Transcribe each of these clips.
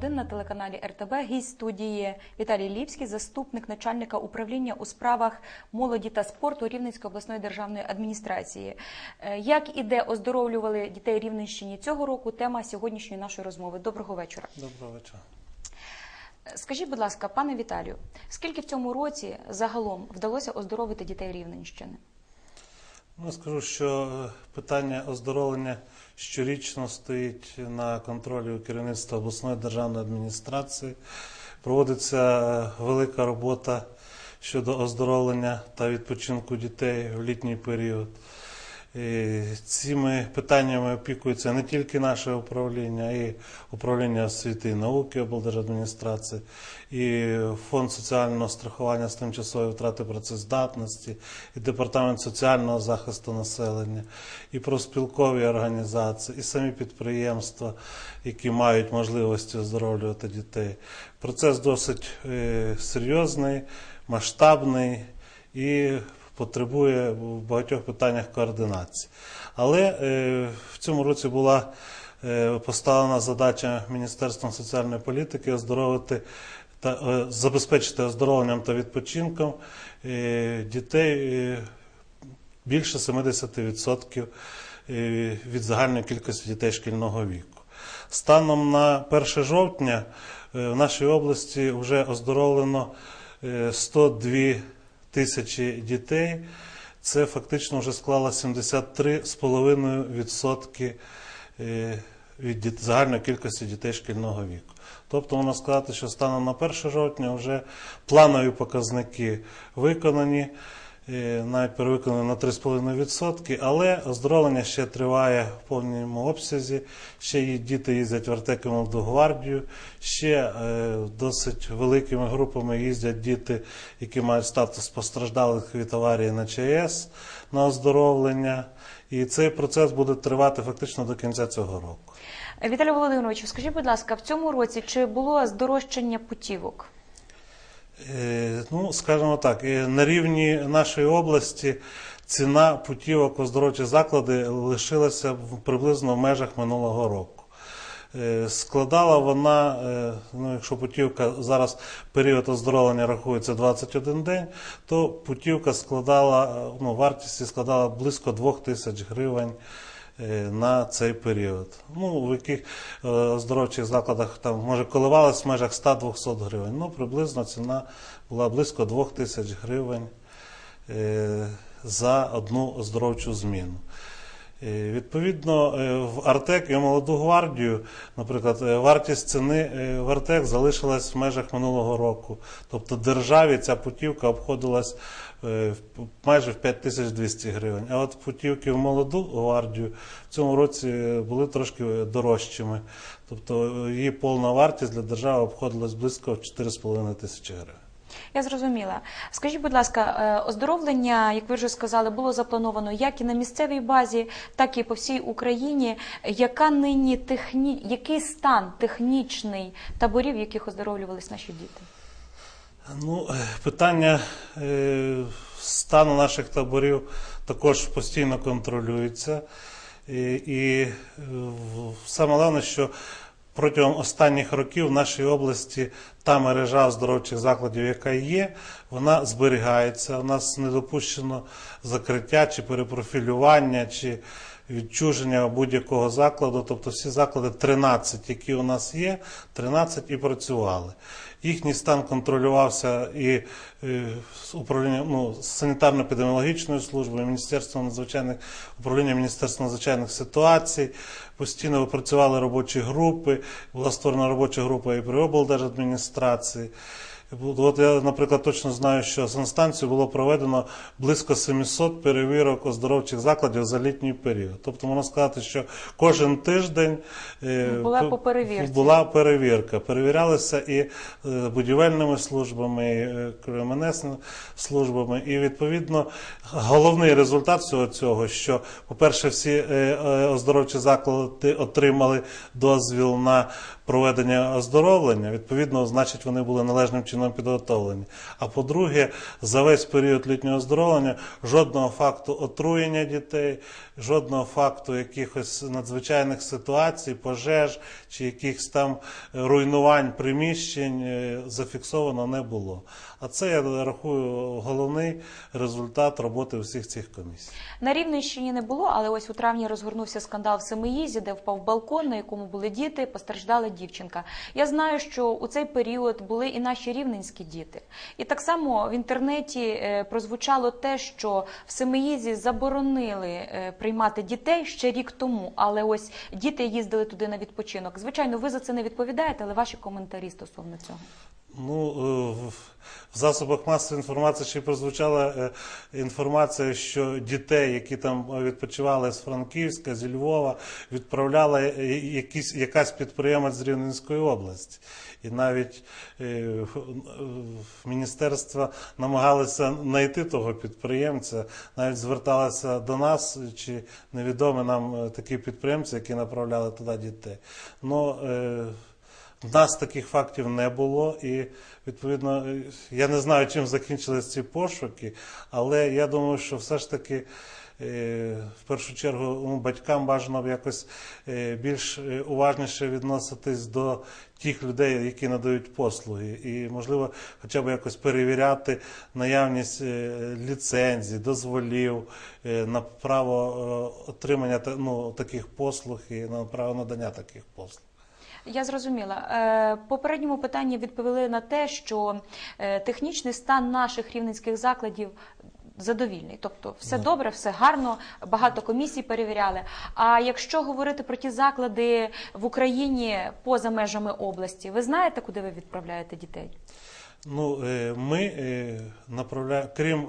один на телеканалі РТБ. Гість студії Віталій Ліпський, заступник начальника управління у справах молоді та спорту Рівненської обласної державної адміністрації. Е, Як і де оздоровлювали дітей Рівненщині цього року? Тема сьогоднішньої нашої розмови. Доброго вечора. Доброго вечора. Е, Скажіть, будь ласка, пане Віталію, скільки в цьому році загалом вдалося оздоровити дітей Рівненщини? Ну, скажу, що е, питання оздоровлення щорічно стоїть на контролі у керівництва обласної державної адміністрації. Проводиться е, велика робота щодо оздоровлення та відпочинку дітей в літній період. Цими питаннями опікується не тільки наше управління, а й управління освіти і науки облдержадміністрації, і фонд соціального страхування з тимчасової втрати працездатності, і департамент соціального захисту населення, і профспілкові організації, і самі підприємства, які мають можливості оздоровлювати дітей. Процес досить е, серйозний, масштабний і потребує в багатьох питаннях координації. Але е, в цьому році була е, поставлена задача Міністерством соціальної політики оздоровити та е, забезпечити оздоровленням та відпочинком дітей більше 70% е, від загальної кількості дітей шкільного віку. Станом на 1 жовтня в нашій області вже оздоровлено е, 102 тисячі дітей. Це фактично вже склало 73,5% е, від загальної кількості дітей шкільного віку. Тобто можна сказати, що станом на 1 жовтня вже планові показники виконані, навіть перевиконані на 3,5%, але оздоровлення ще триває в повному обсязі. Ще є діти їздять в Артек і Молоду гвардію, ще е, досить великими групами їздять діти, які мають статус постраждалих від аварії на ЧАЕС на оздоровлення. І цей процес буде тривати фактично до кінця цього року. Віталій Володимирович, скажіть, будь ласка, в цьому році чи було здорожчання путівок? Е, Ну, скажімо так, на рівні нашої області ціна путівок оздоровчі заклади лишилася приблизно в межах минулого року. Е, Складала вона, е, ну, якщо путівка зараз період оздоровлення рахується 21 день, то путівка складала, ну, вартість складала близько 2 тисяч гривень на цей період. Ну, в яких е, оздоровчих закладах там може коливалась в межах 100-200 гривень. Ну, приблизно ціна була близько 2 тисяч гривень е, за одну оздоровчу зміну. Е, Відповідно, е, в Артек і молоду гвардію, наприклад, е, вартість ціни в Артек залишилась в межах минулого року. Тобто державі ця путівка обходилась майже в 5200 гривень. А от путівки в молоду гвардію в цьому році були трошки дорожчими. Тобто її повна вартість для держави обходилась близько 4,5 тисячі гривень. Я зрозуміла. Скажіть, будь ласка, е, оздоровлення, як ви вже сказали, було заплановано як і на місцевій базі, так і по всій Україні. Яка нині техні... який стан технічний таборів, в яких оздоровлювались наші діти? Ну, е, питання е, стану наших таборів також постійно контролюється. І, і саме головне, що протягом останніх років в нашій області та мережа оздоровчих закладів, яка є, вона зберігається. У нас не допущено закриття чи перепрофілювання, чи відчуження будь-якого закладу. Тобто всі заклади 13, які у нас є, 13 і працювали. Їхній стан контролювався і е, управлінням ну, санітарно-епідеміологічною службою, Міністерством надзвичайних управління Міністерства надзвичайних ситуацій. Постійно випрацювали робочі групи. Була створена робоча група і при облдержадміністрації. От я, наприклад, точно знаю, що санстанцію було проведено близько 700 перевірок оздоровчих закладів за літній період. Тобто можна сказати, що кожен тиждень е, Була по перевірці. була перевірка. Перевірялися і е, будівельними службами, і е, КМНС службами. І відповідно головний результат всього цього, що, по-перше, всі оздоровчі заклади отримали дозвіл на проведення оздоровлення. Відповідно, значить, вони були належним чином чином підготовлені. А по-друге, за весь період літнього оздоровлення жодного факту отруєння дітей, жодного факту якихось надзвичайних ситуацій, пожеж чи якихось там руйнувань приміщень е, зафіксовано не було. А це я рахую головний результат роботи всіх цих комісій. На Рівненщині не було, але ось у травні розгорнувся скандал в Семиїзі, де впав балкон, на якому були діти, постраждала дівчинка. Я знаю, що у цей період були і наші рівненські діти. І так само в інтернеті е, прозвучало те, що в Семиїзі заборонили е, приймати дітей ще рік тому. Але ось діти їздили туди на відпочинок. Звичайно, ви за це не відповідаєте, але ваші коментарі стосовно цього. Ну, е, в- засобах масової інформації ще прозвучала е, інформація, що дітей, які там відпочивали з Франківська, зі Львова, відправляла е, якісь, якась підприємець з Рівненської області. І навіть е, міністерства намагалися знайти того підприємця, навіть зверталися до нас, чи невідомі нам е, такі підприємці, які направляли туди дітей. Ну, е, в нас таких фактів не було, і відповідно я не знаю, чим закінчились ці пошуки, але я думаю, що все ж таки. е, В першу чергу ну, батькам бажано якось е, більш е, уважніше відноситись до тих людей, які надають послуги, і можливо, хоча б якось перевіряти наявність ліцензій, дозволів на право отримання ну, таких послуг і на право надання таких послуг. Я зрозуміла. Е, Попередньому питанні відповіли на те, що е, технічний стан наших рівненських закладів задовільний. Тобто все добре, все гарно, багато комісій перевіряли. А якщо говорити про ті заклади в Україні поза межами області, ви знаєте, куди ви відправляєте дітей? Ну, е, ми направляємо, крім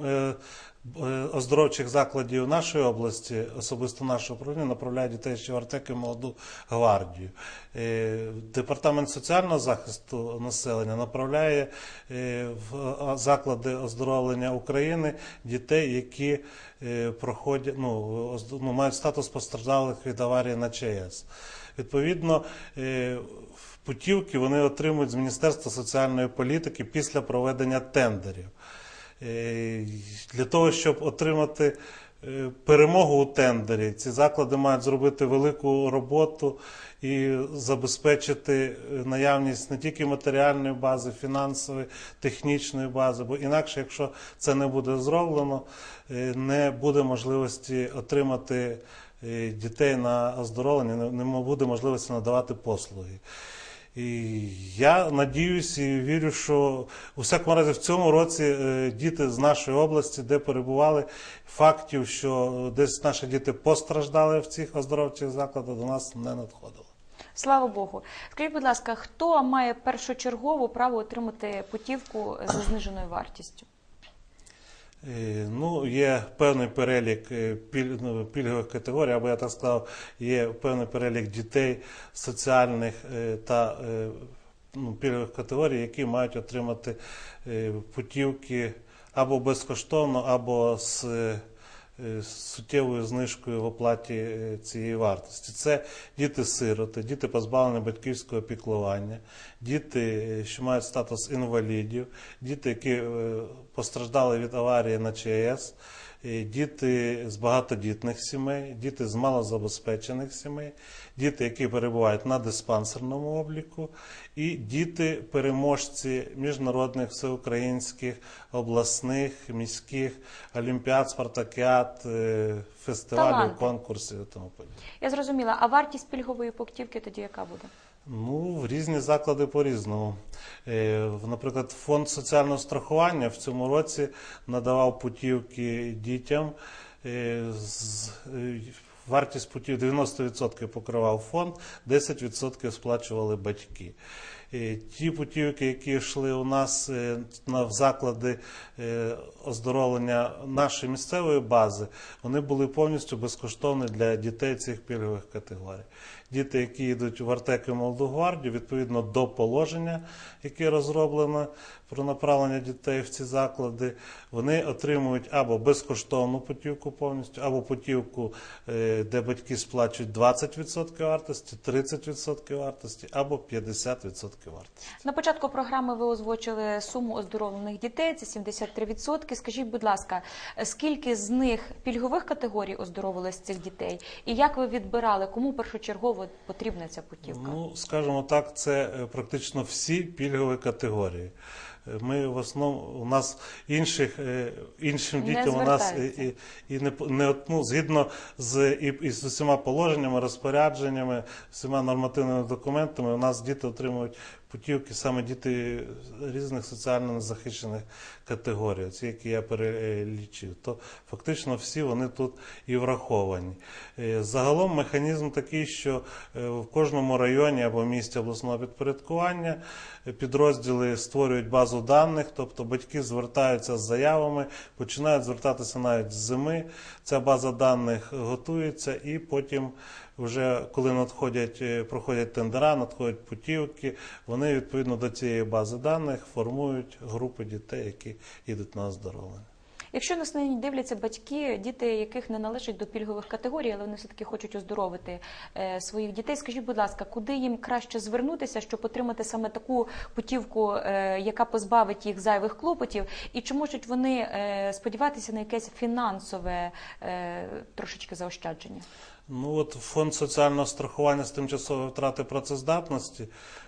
оздоровчих закладів нашої області, особисто нашого управління, направляє дітей ще в Артек молоду гвардію. Е, Департамент соціального захисту населення направляє е, в заклади оздоровлення України дітей, які е, проходять, ну, ну, мають статус постраждалих від аварії на ЧАЕС. Відповідно, е, путівки вони отримують з Міністерства соціальної політики після проведення тендерів. Е, Для того, щоб отримати е, перемогу у тендері, ці заклади мають зробити велику роботу і забезпечити е, наявність не тільки матеріальної бази, фінансової, технічної бази, бо інакше, якщо це не буде зроблено, не буде можливості отримати дітей на оздоровлення, не буде можливості надавати послуги. І я надіюсь і вірю, що у всякому разі в цьому році е, діти з нашої області, де перебували, фактів, що десь наші діти постраждали в цих оздоровчих закладах, до нас не надходило. Слава Богу. Скажіть, будь ласка, хто має першочергово право отримати путівку за зниженою вартістю? Е, Ну, є певний перелік е, ну, пільгових категорій, або я так сказав, є певний перелік дітей соціальних е, та ну, пільгових категорій, які мають отримати путівки або безкоштовно, або з з суттєвою знижкою в оплаті е, цієї вартості. Це діти-сироти, діти позбавлені батьківського піклування, діти, е, що мають статус інвалідів, діти, які е, постраждали від аварії на ЧАЕС, е, діти з багатодітних сімей, діти з малозабезпечених сімей, діти, які перебувають на диспансерному обліку, і діти переможці міжнародних всеукраїнських, обласних, міських олімпіад, спартакіад, е, фестивалів, Таланти. конкурсів і тому подібне. Я зрозуміла. А вартість пільгової путівки тоді яка буде? Ну, в різні заклади по-різному. Е, Наприклад, фонд соціального страхування в цьому році надавав путівки дітям. е, е, Вартість путів 90% покривав фонд, 10% сплачували батьки. Ті путівки, які йшли у нас на заклади оздоровлення нашої місцевої бази, вони були повністю безкоштовні для дітей цих пільгових категорій. Діти, які йдуть в Артек і Молоду відповідно до положення, яке розроблено про направлення дітей в ці заклади, вони отримують або безкоштовну путівку повністю, або путівку, е, де батьки сплачують 20% вартості, 30% вартості, або 50% вартості. На початку програми ви озвучили суму оздоровлених дітей, це 73%. Скажіть, будь ласка, скільки з них пільгових категорій оздоровилось з цих дітей? І як ви відбирали, кому першочергово потрібна ця путівка? Ну, скажімо так, це е, практично всі пільгові категорії. Е, Ми в основному у нас інших е, іншим Не дітям у нас і, і, не не ну, згідно з і, і з усіма положеннями, розпорядженнями, всіма нормативними документами, у нас діти отримують путівки саме діти різних соціально незахищених категорій, ці, які я перелічив. То фактично всі вони тут і враховані. Е, Загалом механізм такий, що е, в кожному районі або місті обласного підпорядкування е, підрозділи створюють базу даних, тобто батьки звертаються з заявами, починають звертатися навіть з зими. Ця база даних готується і потім. Вже коли надходять, е, проходять тендера, надходять путівки, вони відповідно до цієї бази даних формують групи дітей, які їдуть на оздоровлення. Якщо нас нині дивляться батьки, діти, яких не належать до пільгових категорій, але вони все таки хочуть оздоровити е, своїх дітей, скажіть, будь ласка, куди їм краще звернутися, щоб отримати саме таку путівку, е, яка позбавить їх зайвих клопотів, і чи можуть вони сподіватися на якесь фінансове трошечки заощадження? Ну от фонд соціального страхування з тимчасової втрати працездатності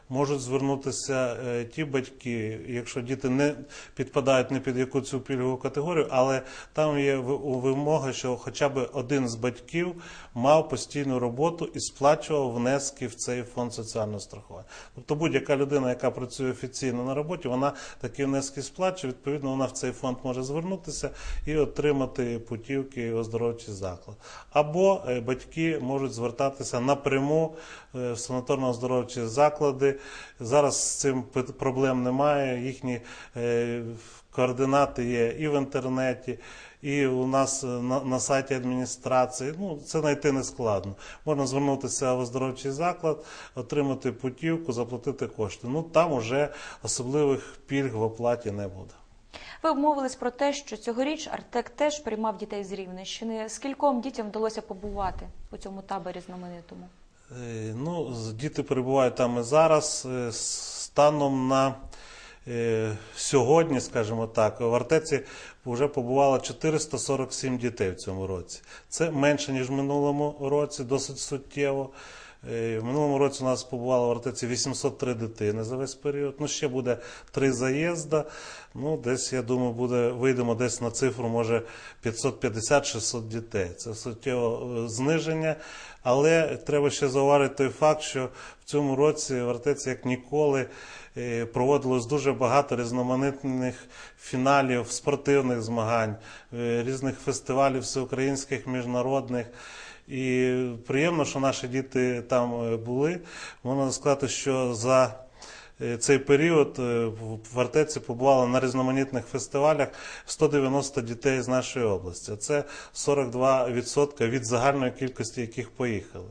можуть звернутися е, ті батьки, якщо діти не підпадають ні під яку цю пільгову категорію, але там є вимога, що хоча б один з батьків мав постійну роботу і сплачував внески в цей фонд соціального страхування. Тобто будь-яка людина, яка працює офіційно на роботі, вона такі внески сплачує. Відповідно, вона в цей фонд може звернутися і отримати путівки в оздоровчий заклад. Або е, батьки можуть звертатися напряму е, в санаторно-оздоровчі заклади. Зараз з цим проблем немає. Їхні е, координати є і в інтернеті. І у нас е, на, на сайті адміністрації ну це знайти не складно. Можна звернутися в оздоровчий заклад, отримати путівку, заплатити кошти. Ну там уже особливих пільг в оплаті не буде. Ви обмовились про те, що цьогоріч Артек теж приймав дітей з Рівненщини. Скільком дітям вдалося побувати у цьому таборі знаменитому? Е, Ну, діти перебувають там і зараз. Е, Станом на е, сьогодні, скажімо так, в Артеці вже побувало 447 дітей в цьому році. Це менше, ніж в минулому році, досить суттєво. Е, В минулому році у нас побувало в Артеці 803 дитини за весь період. Ну, ще буде три заїзда. Ну, десь, я думаю, буде, вийдемо десь на цифру, може, 550-600 дітей. Це суттєво е, зниження. Але треба ще зауважити той факт, що в цьому році в Артеці, як ніколи, е, проводилось дуже багато різноманітних фіналів спортивних змагань, різних фестивалів всеукраїнських, міжнародних. І приємно, що наші діти там е, були. Можна сказати, що за е, цей період е, в- Артеці побувало на різноманітних фестивалях 190 дітей з нашої області. Це 42% від загальної кількості, яких поїхали.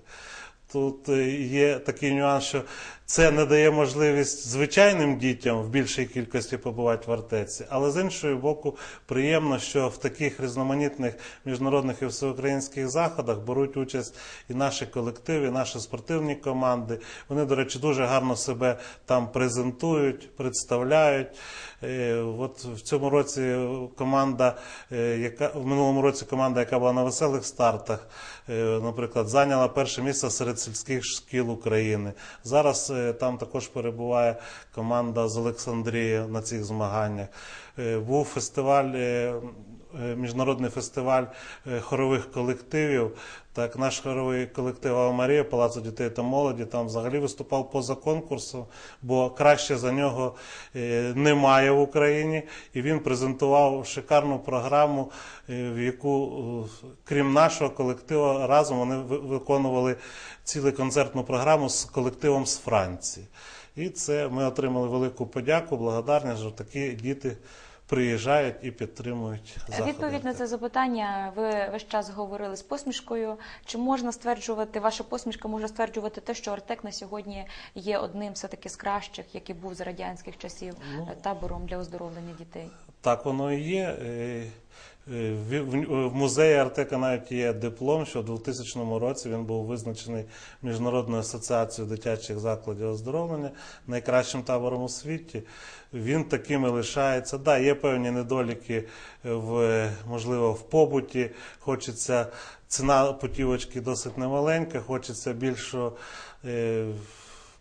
Тут є такий нюанс, що це не дає можливість звичайним дітям в більшій кількості побувати в Артеці, але з іншого боку, приємно, що в таких різноманітних міжнародних і всеукраїнських заходах беруть участь і наші колективи, і наші спортивні команди. Вони, до речі, дуже гарно себе там презентують, представляють. Е, От в цьому році команда, е, яка в минулому році команда, яка була на веселих стартах, е, наприклад, зайняла перше місце серед сільських шкіл України. Зараз там також перебуває команда з Олександрії на цих змаганнях. Е, Був фестиваль. е, е, Міжнародний фестиваль хорових колективів. Так, наш хоровий колектив Ава Марія, Палацу дітей та молоді, там взагалі виступав поза конкурсом, бо краще за нього е, немає в Україні. І він презентував шикарну програму, е, в яку, е, крім нашого колективу, разом вони ви- виконували цілу концертну програму з колективом з Франції. І це ми отримали велику подяку, благодарність, що такі діти приїжджають і підтримують заходи. Відповідь на це запитання ви весь час говорили з посмішкою. Чи можна стверджувати, ваша посмішка може стверджувати те, що Артек на сьогодні є одним все-таки з кращих, який був за радянських часів Ну, е, табором для оздоровлення дітей? Так воно і є. Е, В музеї Артека навіть є диплом, що в 2000 році він був визначений Міжнародною асоціацією дитячих закладів оздоровлення найкращим табором у світі. Він таким і лишається. Да, є певні недоліки в можливо в побуті. Хочеться ціна путівочки досить немаленька, хочеться більшого. е,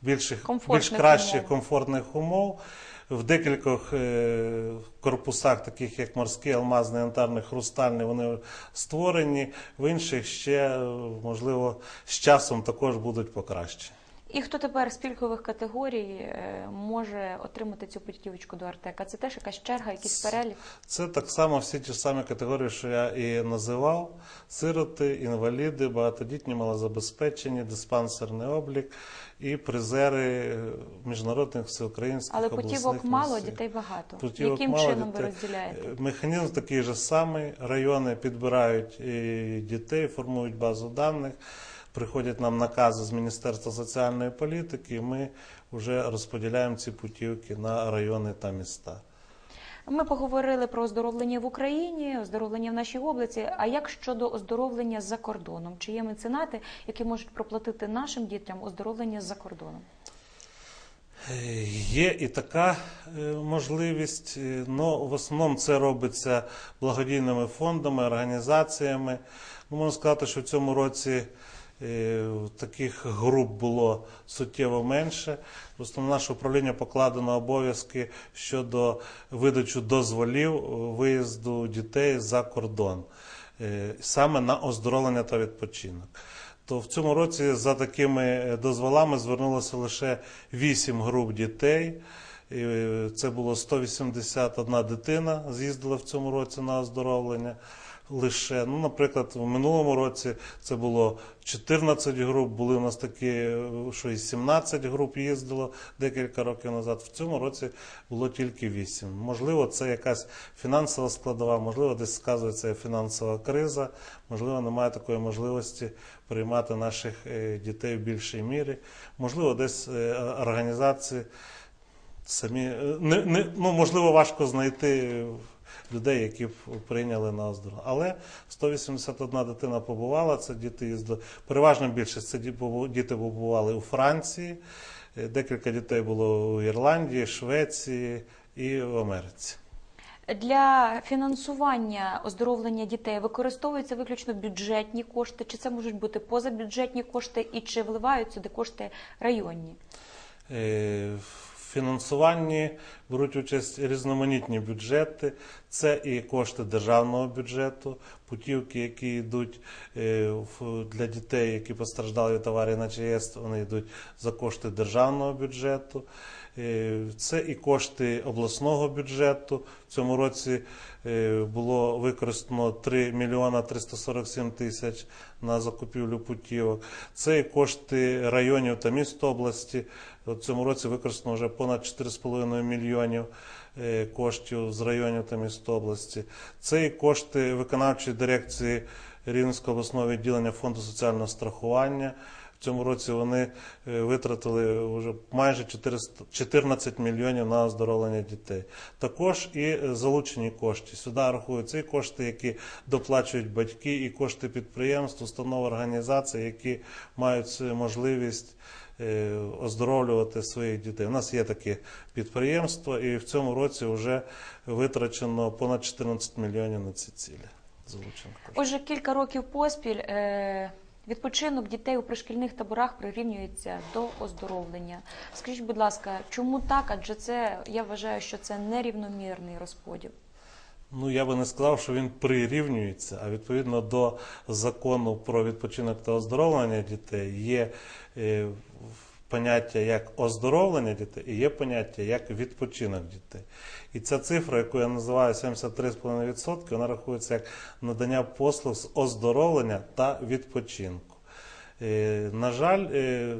Більших, більш кращих комфортних умов. В декількох е, корпусах, таких як морський, алмазний, янтарний, хрустальний, вони створені. В інших ще, е, можливо, з часом також будуть покращені. І хто тепер з пільгових категорій е, може отримати цю путівочку до Артека? Це теж якась черга, якийсь перелік? Це так само всі ті ж самі категорії, що я і називав: сироти, інваліди, багатодітні, малозабезпечені, диспансерний облік і призери міжнародних всеукраїнських Але обласних путівок мало, місій. дітей багато. Путівок Яким мало, чином ви дітей. розділяєте? Е, Механізм такий же самий. Райони підбирають і дітей, формують базу даних, приходять нам накази з Міністерства соціальної політики, і ми вже розподіляємо ці путівки на райони та міста. Ми поговорили про оздоровлення в Україні, оздоровлення в нашій області. А як щодо оздоровлення за кордоном? Чи є меценати, які можуть проплатити нашим дітям оздоровлення за кордоном? Е, Є і така е, можливість, але в основному це робиться благодійними фондами, організаціями. Ну, можна сказати, що в цьому році таких груп було суттєво менше. Просто на наше управління покладено обов'язки щодо видачі дозволів е, виїзду дітей за кордон, е, саме на оздоровлення та відпочинок то в цьому році за такими е, дозволами звернулося лише 8 груп дітей. Е, Це було 181 дитина, з'їздила в цьому році на оздоровлення. Лише, ну, наприклад, в минулому році це було 14 груп, були у нас такі, що і 17 груп їздило декілька років назад. В цьому році було тільки 8. Можливо, це якась фінансова складова, можливо, десь сказується фінансова криза, можливо, немає такої можливості приймати наших е, дітей в більшій мірі. Можливо, десь е, організації самі е, не, не, ну, можливо, важко знайти людей, які б прийняли на оздоровлення. Але 181 дитина побувала, це діти їздили. Переважна більшість це діти побували у Франції, е, декілька дітей було у Ірландії, Швеції і в Америці. Для фінансування оздоровлення дітей використовуються виключно бюджетні кошти, чи це можуть бути позабюджетні кошти, і чи вливають сюди кошти районні? Фінансуванні беруть участь різноманітні бюджети. Це і кошти державного бюджету, путівки, які йдуть е, для дітей, які постраждали від аварії на ЧАЕС, вони йдуть за кошти державного бюджету. Е, Це і кошти обласного бюджету. В цьому році е, було використано 3 мільйона 347 тисяч на закупівлю путівок. Це і кошти районів та міст області. В цьому році використано вже понад 4,5 мільйонів е, коштів з районів та міст області. Це і кошти виконавчої дирекції Рівненського обласного відділення фонду соціального страхування. Цьому році вони е, витратили вже майже 400 14 мільйонів на оздоровлення дітей. Також і е, залучені кошти. Сюди рахуються і кошти, які доплачують батьки, і кошти підприємств, установ організацій, які мають можливість е, оздоровлювати своїх дітей. У нас є таке підприємство, і в цьому році вже витрачено понад 14 мільйонів на ці цілі. Залучених коштів. Отже, кілька років поспіль відпочинок дітей у пришкільних таборах прирівнюється до оздоровлення. Скажіть, будь ласка, чому так? Адже це я вважаю, що це нерівномірний розподіл. Ну, я би не сказав, що він прирівнюється, а відповідно до закону про відпочинок та оздоровлення дітей є е, поняття як оздоровлення дітей і є поняття як відпочинок дітей. І ця цифра, яку я називаю 73,5%, вона рахується як надання послуг з оздоровлення та відпочинку. Е, На жаль, е,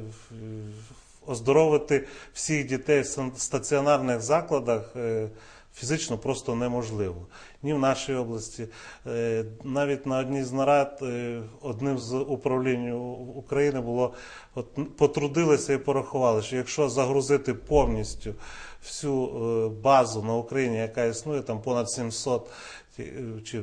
оздоровити всіх дітей в стаціонарних закладах е, фізично просто неможливо. Ні в нашій області. Е, Навіть на одній з нарад е, одним з управлінь України було от, потрудилися і порахували, що якщо загрузити повністю всю е, базу на Україні, яка існує, там понад 700 е, чи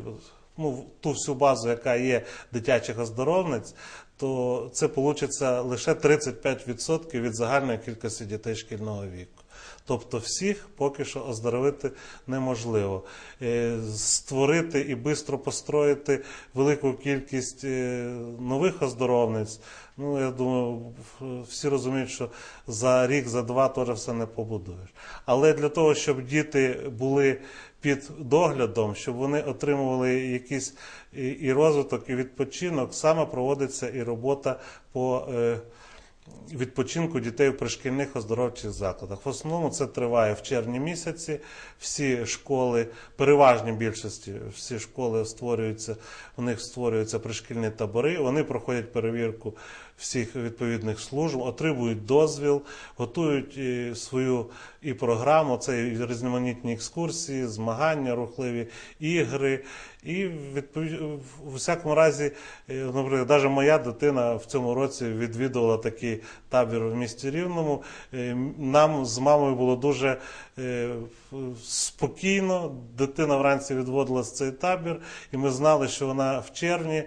ну, ту всю базу, яка є дитячих оздоровниць, то це вийде лише 35% від загальної кількості дітей шкільного віку. Тобто всіх поки що оздоровити неможливо. Е, Створити і швидко построїти велику кількість е, нових оздоровниць. Ну, я думаю, всі розуміють, що за рік, за два теж все не побудуєш. Але для того, щоб діти були під доглядом, щоб вони отримували якийсь і, розвиток, і відпочинок, саме проводиться і робота по е, відпочинку дітей в пришкільних оздоровчих закладах. В основному це триває в червні місяці. Всі школи, переважній більшості, всі школи створюються, у них створюються пришкільні табори. Вони проходять перевірку всіх відповідних служб, отримують дозвіл, готують і свою і програму. Це і різноманітні екскурсії, змагання, рухливі ігри. І відповідь в всякому разі, е, наприклад, навіть моя дитина в цьому році відвідувала такий табір в місті Рівному. Е, Нам з мамою було дуже е, спокійно. Дитина вранці відводилась в цей табір, і ми знали, що вона в червні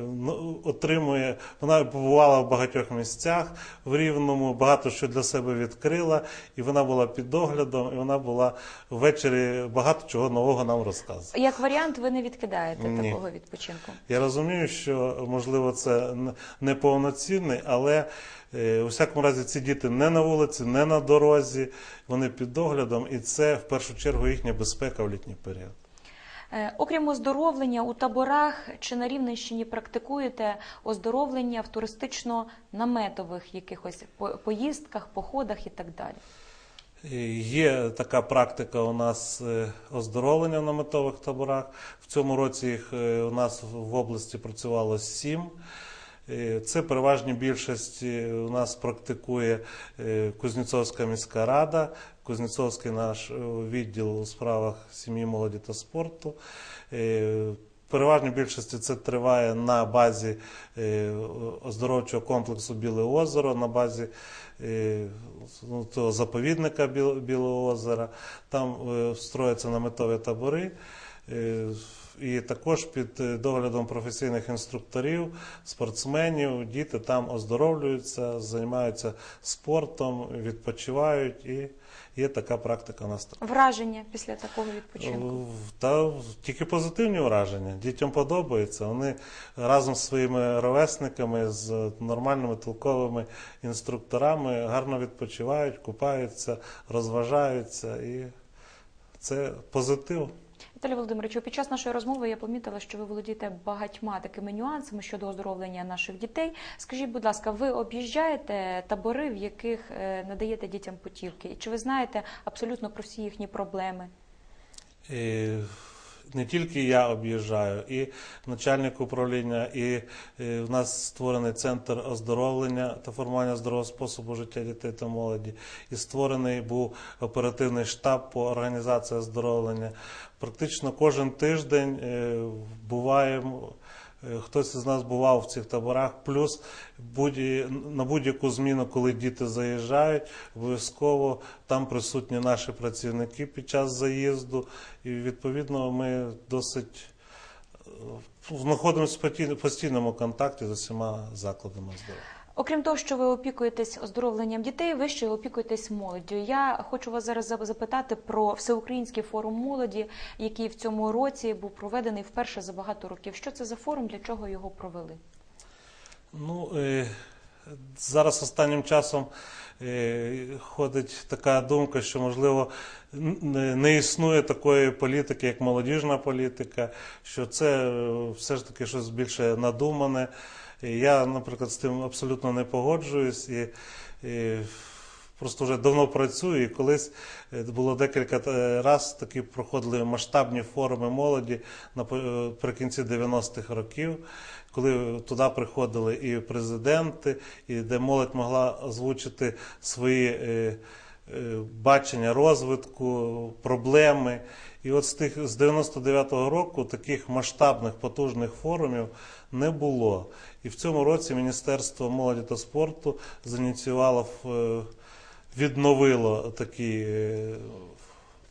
ну, отримує. Вона побувала в багатьох місцях в Рівному, багато що для себе відкрила, і вона була під доглядом, і вона була ввечері багато чого нового нам розказувала. Як варіант, ви не відкидаєте Ні. такого відпочинку? Я розумію, що можливо це неповноцінний, але е, у всякому разі ці діти не на вулиці, не на дорозі, вони під доглядом, і це в першу чергу їхня безпека в літній період. Е, Окрім оздоровлення у таборах чи на Рівненщині практикуєте оздоровлення в туристично-наметових якихось поїздках, походах і так далі. Е, Є така практика у нас е, оздоровлення в наметових таборах. В цьому році їх е, у нас в області працювало сім. Це переважній більшості у нас практикує Кузнєцовська міська рада, Кузнєцовський наш відділ у справах сім'ї, молоді та спорту. Переважній більшості це триває на базі е, оздоровчого комплексу Біле озеро, на базі е, ну, того заповідника Біл- Білого озера. Там е, строяться наметові табори. І також під е, доглядом професійних інструкторів, спортсменів, діти там оздоровлюються, займаються спортом, відпочивають, і є така практика у нас. Враження після такого відпочинку. Та тільки позитивні враження. Дітям подобається. Вони разом з своїми ровесниками, з нормальними толковими інструкторами гарно відпочивають, купаються, розважаються, і це позитив. Віталій Володимировичу, під час нашої розмови я помітила, що ви володієте багатьма такими нюансами щодо оздоровлення наших дітей. Скажіть, будь ласка, ви об'їжджаєте табори, в яких е, надаєте дітям путівки? І чи ви знаєте абсолютно про всі їхні проблеми? І не тільки я об'їжджаю, і начальник управління, і е, в нас створений центр оздоровлення та формування здорового способу життя дітей та молоді. І створений був оперативний штаб по організації оздоровлення. Практично кожен тиждень е, буваємо. Е, Хтось із нас бував в цих таборах, плюс будь- на будь-яку зміну, коли діти заїжджають, обов'язково там присутні наші працівники під час заїзду, і відповідно ми досить е, знаходимося в постій- постійному контакті з усіма закладами здоров'я. Окрім того, що ви опікуєтесь оздоровленням дітей, ви ще опікуєтесь молоддю. Я хочу вас зараз запитати про всеукраїнський форум молоді, який в цьому році був проведений вперше за багато років. Що це за форум? Для чого його провели? Ну, е, зараз останнім часом е, ходить така думка, що, можливо, не, не існує такої політики, як молодіжна політика, що це е, все ж таки щось більше надумане. Я, наприклад, з тим абсолютно не погоджуюсь. І, і Просто вже давно працюю, і колись е, було декілька разів такі проходили масштабні форуми молоді наприкінці 90-х років, коли туди приходили і президенти, і де молодь могла озвучити свої е, е, бачення розвитку, проблеми. І от з тих з 99-го року таких масштабних потужних форумів не було. І в цьому році Міністерство молоді та спорту зініціювало е, відновило такі, е,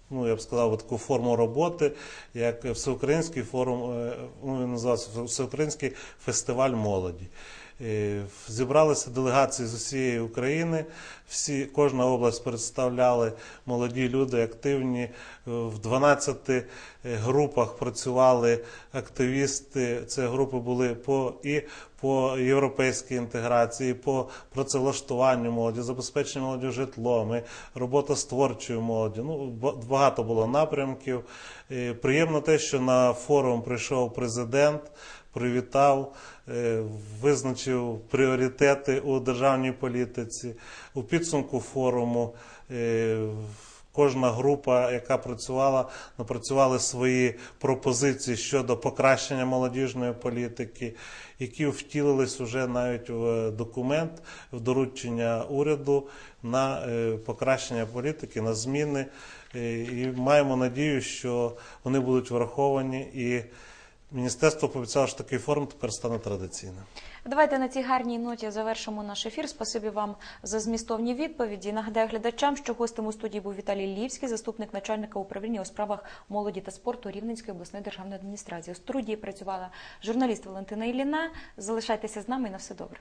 ну я б сказав, таку форму роботи, як Всеукраїнський форум, е, ну він називався Всеукраїнський фестиваль молоді. Е, Зібралися делегації з усієї України. Всі, кожна область представляли молоді люди, активні. Е, В 12 групах працювали активісти. Це групи були по і по європейській інтеграції, по працевлаштуванню молоді, забезпеченню молоді житлом, і робота з творчою молоді. Ну, ба- багато було напрямків. Е, Приємно те, що на форум прийшов президент, привітав, е, визначив пріоритети у державній політиці. У підсумку форуму е, кожна група, яка працювала, напрацювали свої пропозиції щодо покращення молодіжної політики, які втілились уже навіть в документ в доручення уряду на е, покращення політики, на зміни. І маємо надію, що вони будуть враховані і. Міністерство пообіцяло, що такий форум тепер стане традиційним. Давайте на цій гарній ноті завершимо наш ефір. Спасибі вам за змістовні відповіді. Нагадаю глядачам, що гостем у студії був Віталій Лівський, заступник начальника управління у справах молоді та спорту Рівненської обласної державної адміністрації. У студії працювала журналіст Валентина Іліна. Залишайтеся з нами і на все добре.